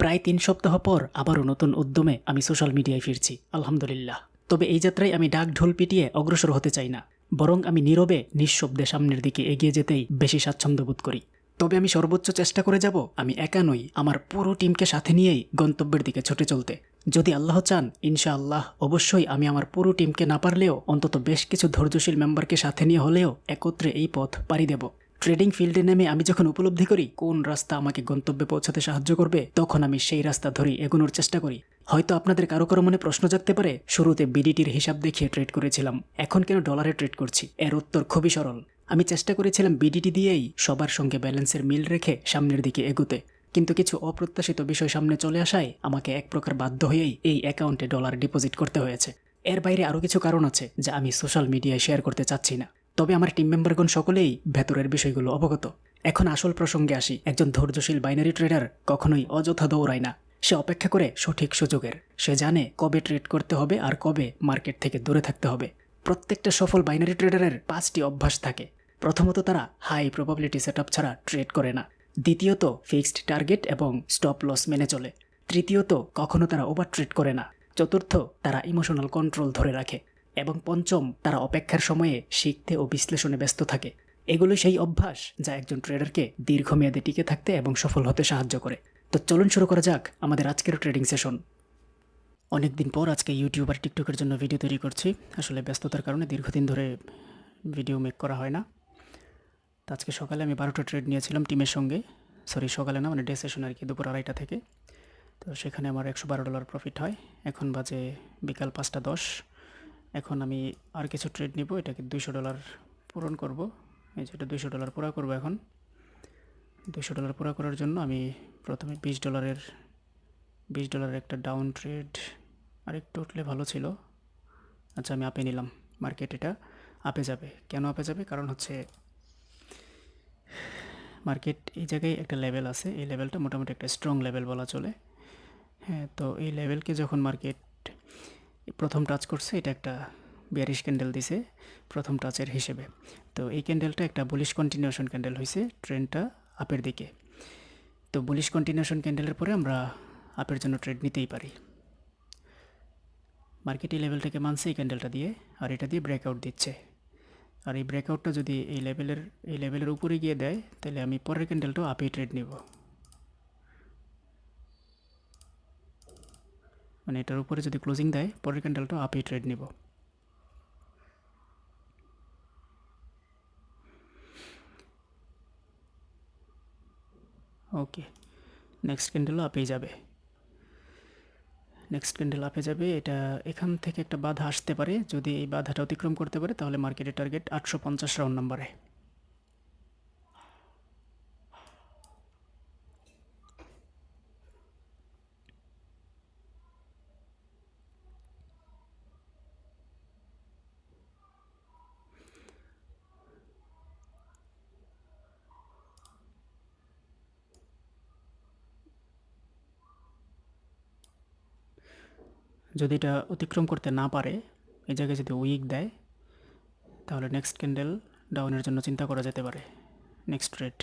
প্রায় তিন সপ্তাহ পর আবারও নতুন উদ্যমে আমি সোশ্যাল মিডিয়ায় ফিরছি, আলহামদুলিল্লাহ। তবে এই যাত্রায় আমি ডাক ঢোল পিটিয়ে অগ্রসর হতে চাই না, বরং আমি নীরবে, নিঃশব্দে সামনের দিকে এগিয়ে যেতেই বেশি স্বাচ্ছন্দ্য বোধ করি। তবে আমি সর্বোচ্চ চেষ্টা করে যাব, আমি একা নই, আমার পুরো টিমকে সাথে নিয়েই গন্তব্যের দিকে ছুটে চলতে। যদি আল্লাহ চান, ইনশাআল্লাহ, অবশ্যই আমি আমার পুরো টিমকে না পারলেও অন্তত বেশ কিছু ধৈর্যশীল মেম্বারকে সাথে নিয়ে হলেও একত্রে এই পথ পাড়ি দেব। ট্রেডিং ফিল্ডে নেমে আমি যখন উপলব্ধি করি কোন রাস্তা আমাকে গন্তব্যে পৌঁছাতে সাহায্য করবে, তখন আমি সেই রাস্তা ধরেই এগোনোর চেষ্টা করি। হয়তো আপনাদের কারও কারও মনে প্রশ্ন জাগতে পারে, শুরুতে বিডিটির হিসাব দেখিয়ে ট্রেড করেছিলাম। এখন কেন ডলারে ট্রেড করছি? এর উত্তর খুবই সরল। আমি চেষ্টা করেছিলাম বিডিটি দিয়েই সবার সঙ্গে ব্যালেন্সের মিল রেখে সামনের দিকে এগোতে। কিন্তু কিছু অপ্রত্যাশিত বিষয় সামনে চলে আসায় আমাকে এক প্রকার বাধ্য হয়েই এই অ্যাকাউন্টে ডলার ডিপোজিট করতে হয়েছে। এর বাইরে আরও কিছু কারণ আছে যা আমি সোশ্যাল মিডিয়ায় শেয়ার করতে চাচ্ছি না। তবে আমার টিম মেম্বারগণ সকলেই ভেতরের বিষয়গুলো অবগত। এখন আসল প্রসঙ্গে আসি। একজন ধৈর্যশীল বাইনারি ট্রেডার কখনোই অযথা দৌড়ায় না। সে অপেক্ষা করে সঠিক সুযোগের। সে জানে কবে ট্রেড করতে হবে আর কবে মার্কেট থেকে দূরে থাকতে হবে। প্রত্যেকটা সফল বাইনারি ট্রেডারের পাঁচটি অভ্যাস থাকে। প্রথমত তারা হাই প্রবাবিলিটি সেট ছাড়া ট্রেড করে না। দ্বিতীয়ত ফিক্সড টার্গেট এবং স্টপ লস মেনে চলে। তৃতীয়ত কখনো তারা ওভার ট্রেড করে না। চতুর্থ তারা ইমোশনাল কন্ট্রোল ধরে রাখে। এবং পঞ্চম তারা অপেক্ষার সময়ে শিখতে ও বিশ্লেষণে ব্যস্ত থাকে। এগুলো সেই অভ্যাস যা একজন ট্রেডারকে দীর্ঘমেয়াদে টিকে থাকতে এবং সফল হতে সাহায্য করে। তো চলুন শুরু করা যাক আমাদের আজকের ট্রেডিং সেশন। অনেকদিন পর আজকে ইউটিউব আর টিকটকের জন্য ভিডিও তৈরি করছি। আসলে ব্যস্ততার কারণে দীর্ঘদিন ধরে ভিডিও মেক করা হয় না। তো আজকে সকালে আমি বারোটা ট্রেড নিয়েছিলাম টিমের সঙ্গে। সরি, সকালে না মানে ডে সেশন আর কি, দুপুর আড়াইটা থেকে। তো সেখানে আমার একশো বারো ডলার প্রফিট হয়। এখন বাজে বিকাল পাঁচটা দশ। এখন আমি আর কিছু ট্রেড নিব, এটাকে দুশো ডলার পূরণ করব। এই যে এটা দুইশো ডলার পুরা করব এখন। দুশো ডলার পুরা করার জন্য আমি প্রথমে বিশ ডলারের বিশ ডলারের একটা ডাউন ট্রেড আরেকটু উঠলে ভালো ছিল। আচ্ছা আমি আপে নিলাম মার্কেট এটা। আপে যাবে। কেন আপে যাবে? কারণ হচ্ছে মার্কেট এই জায়গায় একটা লেভেল আছে। এই লেভেলটা মোটামুটি একটা স্ট্রং লেভেল বলা চলে। হ্যাঁ তো এই লেভেলকে যখন মার্কেট প্রথম টাচ করছে, এটা একটা বিয়ারিশ ক্যান্ডেল দিছে, প্রথম টাচের হিসেবে। তো এই ক্যান্ডেলটা একটা বুলিশ কন্টিনিউশন ক্যান্ডেল হয়েছে ট্রেনটা আপের দিকে। তো বুলিশ কন্টিনিউশন ক্যান্ডেলের পরে আমরা আপের জন্য ট্রেড নিতেই পারি। মার্কেট এই লেভেলটাকে মানছে এই ক্যান্ডেলটা দিয়ে, আর এটা দিয়ে ব্রেকআউট দিচ্ছে। আর এই ব্রেকআউটটা যদি এই লেভেলের এই লেভেলের উপরে গিয়ে দেয়, তাহলে আমি পরের ক্যান্ডেলটাও আপেই ট্রেড নিব। মানে এটার উপরে যদি ক্লোজিং দেয়, পরের ক্যান্ডেলটাও আপেই ট্রেড নিব। ওকে নেক্সট ক্যান্ডেলও আপেই যাবে। নেক্সট ক্যান্ডেল আপে যাবে, এটা এখান থেকে একটা বাধা আসতে পারে, যদি এই বাধাটা অতিক্রম করতে পারে, তাহলে মার্কেটের টার্গেট আটশো পঞ্চাশ রাউন্ড নাম্বারে যদি এটা অতিক্রম করতে না পারে, এই জায়গায় যদি উইক দেয়, তাহলে নেক্সট ক্যান্ডেল ডাউনের জন্য চিন্তা করা যেতে পারে নেক্সট রেট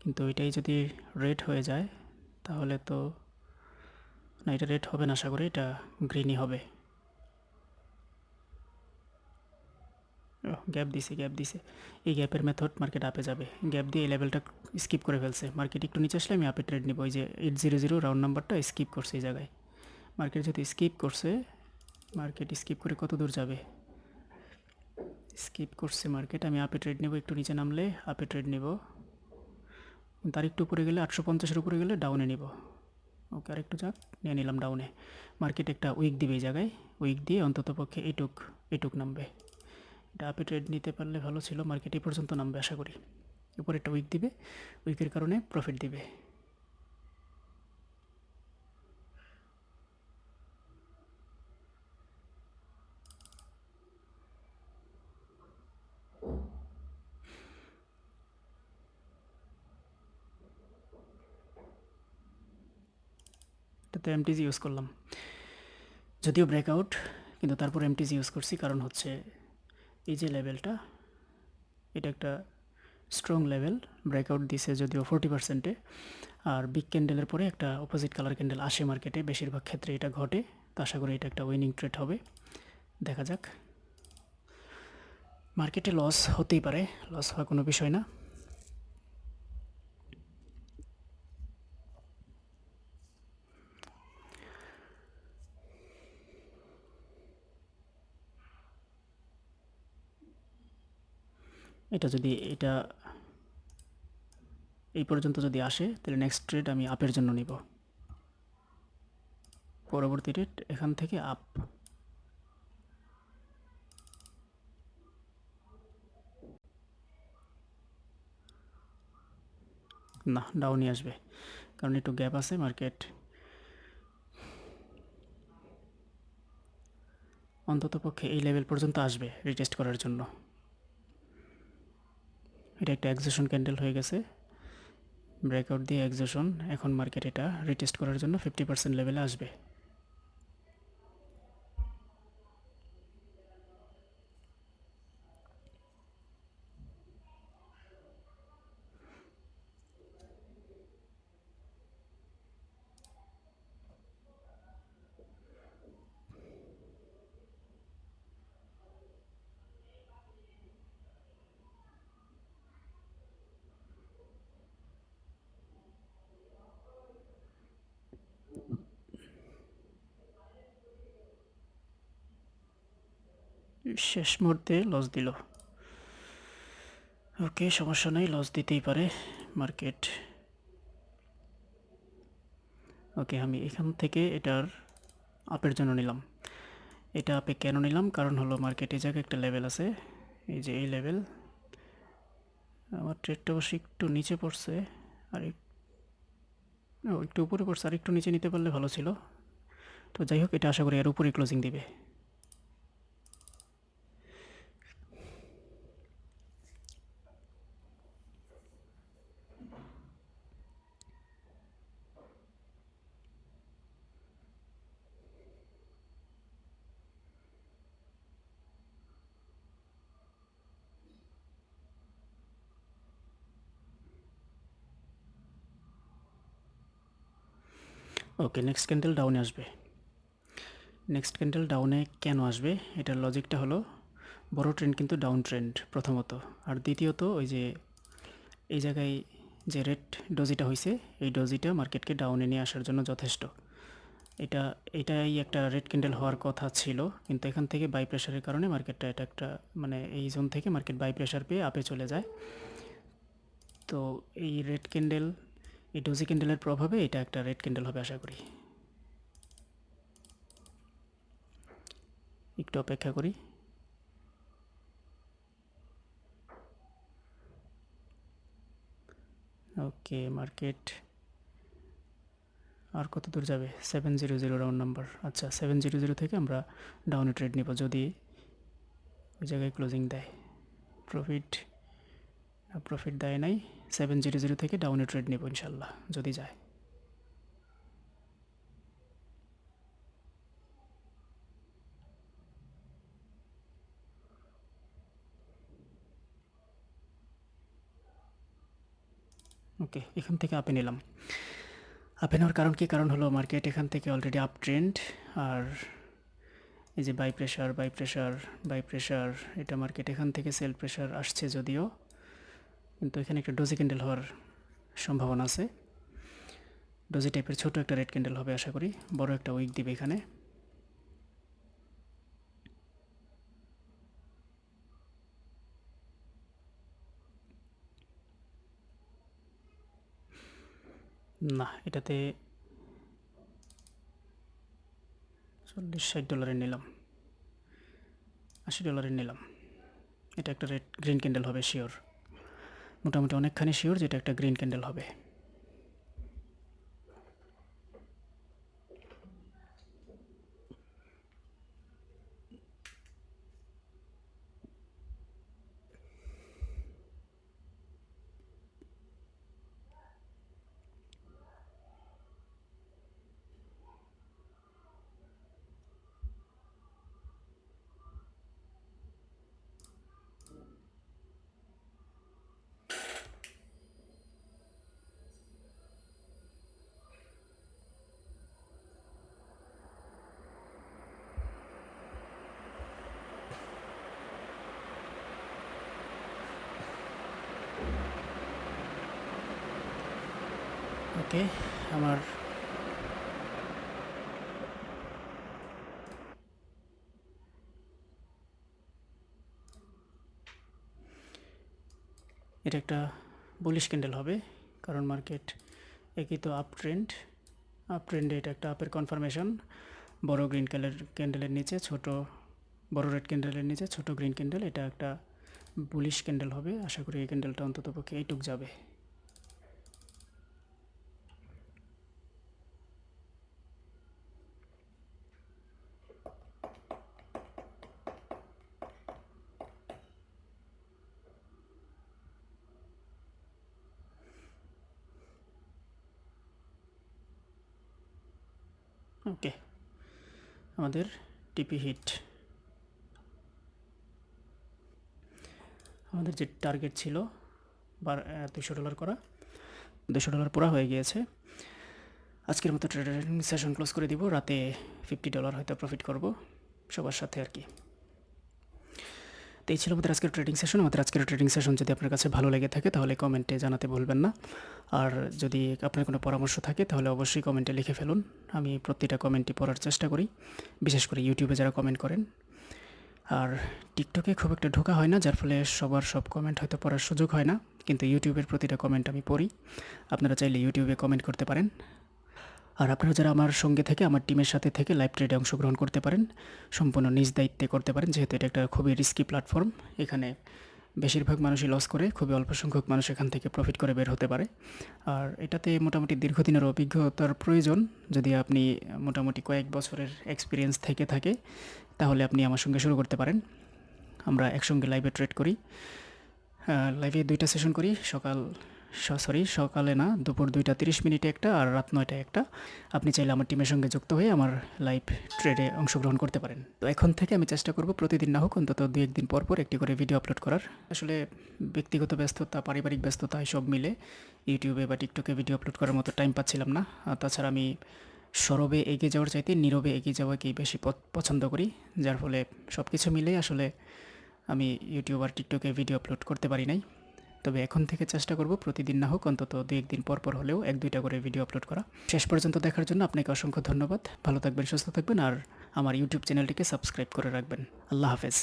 কিন্তু এটাই যদি রেট হয়ে যায়, তাহলে তো না, এটা রেট হবে না, আশা করি এটা গ্রিনই হবে। গ্যাপ দিছে গ্যাপ দিছে। এই গ্যাপের মেথড মার্কেট আপে যাবে। গ্যাপ দিয়ে এই লেভেলটা স্কিপ করে ফেলছে। মার্কেট একটু নিচে আসলে আমি আপে ট্রেড নিব। ওই যে এইট জিরো জিরো রাউন্ড নাম্বারটা স্কিপ করছে এই জায়গায়। মার্কেট যদি স্কিপ করছে, মার্কেট স্কিপ করে কত দূর যাবে? স্কিপ করছে মার্কেট, আমি আপে ট্রেড নেব, একটু নিচে নামলে আপে ট্রেড নেব। তার একটু উপরে গেলে আটশো পঞ্চাশের উপরে গেলে ডাউনে নিব। ওকে আর একটু যাক, নিয়ে নিলাম ডাউনে মার্কেট একটা উইক দিবে এই জায়গায় উইক দিয়ে অন্তত পক্ষে এটুক এটুক নামবে। এটা আপে ট্রেড নিতে পারলে ভালো ছিল, মার্কেট এই পর্যন্ত নামবে, আশা করি। উপরে একটা উইক দিবে উইকের কারণে প্রফিট দিবে। এটাতে এমটিজি ইউজ করলাম। যদিও ব্রেকআউট কিন্তু তারপর এমটিজি ইউজ করছি কারণ হচ্ছে এই যে লেভেলটা এটা একটা স্ট্রং লেভেল ব্রেকআউট দিছে যদিও ফোরটি পার্সেন্টে আর বিগ ক্যান্ডেলের পরে একটা অপোজিট কালার ক্যান্ডেল আসে মার্কেটে বেশিরভাগ ক্ষেত্রে এটা ঘটে। তো আশা করি এটা একটা উইনিং ট্রেড হবে। দেখা যাক। মার্কেটে লস হতেই পারে লস হওয়া কোনো বিষয় না। এটা যদি এটা এই পর্যন্ত যদি আসে, তাহলে নেক্সট ট্রেড আমি আপের জন্য নিব। পরবর্তী রেট এখান থেকে আপ না ডাউনই আসবে, কারণ একটু গ্যাপ আছে মার্কেট অন্তত পক্ষে এই লেভেল পর্যন্ত আসবে রিটেস্ট করার জন্য। এটা একটা এক্সেশন ক্যান্ডেল হয়ে গেছে। ব্রেকআউট দিয়ে এক্সেশন এখন মার্কেট এটা রিটেস্ট করার জন্য ফিফটি পার্সেন্ট লেভেলে আসবে। শেষ মুহূর্তে লস দিল। ওকে সমস্যা নেই লস দিতেই পারে মার্কেট ওকে আমি এখান থেকে এটার আপের জন্য নিলাম। এটা আপে কেন নিলাম? কারণ হলো মার্কেটে জায়গায় একটা লেভেল আছে। এই যে এই লেভেল আমার ট্রেডটা অবশ্যই একটু নিচে পড়ছে, আর একটু উপরে পড়ছে, আর একটু নিচে নিতে পারলে ভালো ছিল। তো যাই হোক, এটা আশা করি এর উপরে ক্লোজিং দিবে। ওকে নেক্সট ক্যান্ডেল ডাউনে আসবে। নেক্সট ক্যান্ডেল ডাউনে কেন আসবে? এটার লজিকটা হলো, বড় ট্রেন্ড কিন্তু ডাউন ট্রেন্ড প্রথমত। আর দ্বিতীয়ত, ওই যে এই জায়গায় যে রেড ডোজিটা হয়েছে এই ডোজিটা মার্কেটকে ডাউনে নিয়ে আসার জন্য যথেষ্ট। এটা, এটাই একটা রেড ক্যান্ডেল হওয়ার কথা ছিল, কিন্তু এখান থেকে বাই প্রেশারের কারণে মার্কেটটা এটা একটা মানে এই জোন থেকে মার্কেট বাই প্রেশার পেয়ে আপে চলে যায়। তো এই রেড ক্যান্ডেল এই ডোজি ক্যান্ডেলের প্রভাবে এটা একটা রেড ক্যান্ডেল হবে, আশা করি। একটু অপেক্ষা করি। ওকে মার্কেট আর কত দূর যাবে? Seven zero zero round number আচ্ছা সেভেন জিরো জিরো থেকে আমরা ডাউনে ট্রেড নিব, যদি ওই জায়গায় ক্লোজিং দেয়। প্রফিট প্রফিট দেয় নাই সেভেন জিরো জিরো থেকে ডাউনে ট্রেড নেব ইনশাল্লাহ, যদি যায়। ওকে এখান থেকে আপে নিলাম। আপে নেওয়ার কারণ কি? কারণ হলো মার্কেট এখান থেকে অলরেডি আপ ট্রেন্ড আর এই যে buy pressure buy pressure buy pressure এটা মার্কেট এখান থেকে সেল প্রেশার আসছে যদিও। কিন্তু এখানে একটা ডোজি ক্যান্ডেল হওয়ার সম্ভাবনা আছে। ডোজি টাইপের ছোট একটা রেড ক্যান্ডেল হবে আশা করি। বড় একটা উইক দিবে এখানে। না, এটাতে চল্লিশ ষাট ডলারের নিলাম। আশি ডলারের নিলাম। এটা একটা রেড, গ্রিন ক্যান্ডেল হবে শিওর মোটামুটি অনেকখানি শিওর যেটা একটা গ্রিন ক্যান্ডেল হবে। ওকে আমার এটা একটা বুলিশ ক্যান্ডেল হবে, কারণ মার্কেট একই তো আপ ট্রেন্ড আপ ট্রেন্ডে এটা একটা আপের কনফার্মেশন বড় গ্রিন কালার ক্যান্ডেলের নিচে, ছোট, বড় রেড ক্যান্ডেলের নিচে, ছোট গ্রিন ক্যান্ডেল এটা একটা বুলিশ ক্যান্ডেল হবে, আশা করি এই ক্যান্ডেলটা অন্তত পক্ষে এইটুক যাবে। ওকে। আমাদের টিপি হিট। আমাদের যে টার্গেট ছিল, বার দুশো ডলার করা দুশো ডলার পুরা হয়ে গিয়েছে। আজকের মতো ট্রেডিং সেশন ক্লোজ করে দিব। রাতে ফিফটি ডলার হয়তো প্রফিট করব, সবার সাথে আর কি। তো এই ছিল আমাদের আজকের ট্রেডিং সেশন। আমাদের আজকের ট্রেডিং সেশন যদি আপনার কাছে ভালো লেগে থাকে, তাহলে কমেন্টে জানাতে ভুলবেন না। আর যদি আপনার কোনো পরামর্শ থাকে, তাহলে অবশ্যই কমেন্টে লিখে ফেলুন। আমি প্রতিটা কমেন্টই পড়ার চেষ্টা করি, বিশেষ করে ইউটিউবে যারা কমেন্ট করেন। আর টিকটকে খুব একটা ঢোকা হয় না, যার ফলে সবার সব কমেন্ট হয়তো পড়ার সুযোগ হয় না। কিন্তু ইউটিউবের প্রতিটা কমেন্ট আমি পড়ি। আপনারা চাইলে ইউটিউবে কমেন্ট করতে পারেন। আর আপনারা যারা আমার সঙ্গে থেকে, আমার টিমের সাথে থেকে লাইভ ট্রেডে অংশগ্রহণ করতে পারেন, সম্পূর্ণ নিজ দায়িত্বে করতে পারেন, যেহেতু এটা একটা খুবই রিস্কি প্ল্যাটফর্ম এখানে বেশিরভাগ মানুষই লস করে, খুবই অল্প সংখ্যক মানুষ এখান থেকে প্রফিট করে বের হতে পারে। আর এটাতে মোটামুটি দীর্ঘদিনের অভিজ্ঞতার প্রয়োজন, যদি আপনি মোটামুটি কয়েক বছরের এক্সপিরিয়েন্স থেকে থাকে, তাহলে আপনি আমার সঙ্গে শুরু করতে পারেন। আমরা একসঙ্গে লাইভে ট্রেড করি। লাইভে দুইটা সেশন করি, সকাল সরি সকালে না, দুপুর দুইটা তিরিশ মিনিটে একটা আর রাত নয়টায় একটা। আপনি চাইলে আমার টিমের সঙ্গে যুক্ত হয়ে আমার লাইভ ট্রেডে অংশগ্রহণ করতে পারেন। তো এখন থেকে আমি চেষ্টা করব প্রতিদিন না হোক, অন্তত দু একদিন পর পর একটি করে ভিডিও আপলোড করার। আসলে ব্যক্তিগত ব্যস্ততা, পারিবারিক ব্যস্ততা সব মিলে ইউটিউবে বা টিকটকে ভিডিও আপলোড করার মতো টাইম পাচ্ছিলাম না। তাছাড়া আমি সরবে এগিয়ে যাওয়ার চাইতে নীরবে এগিয়ে যাওয়াকেই বেশি পছন্দ করি। যার ফলে সব কিছু মিলেই আসলে আমি ইউটিউব আর টিকটকে ভিডিও আপলোড করতে পারি নাই। তবে এখন থেকে চেষ্টা করব প্রতিদিন না হোক, অন্তত দু একদিন পর পর হলেও এক দুইটা করে ভিডিও আপলোড করা। শেষ পর্যন্ত দেখার জন্য আপনাকে অসংখ্য ধন্যবাদ। ভালো থাকবেন, সুস্থ থাকবেন, আর আমার ইউটিউব চ্যানেলটিকে সাবস্ক্রাইব করে রাখবেন। আল্লাহ হাফেজ।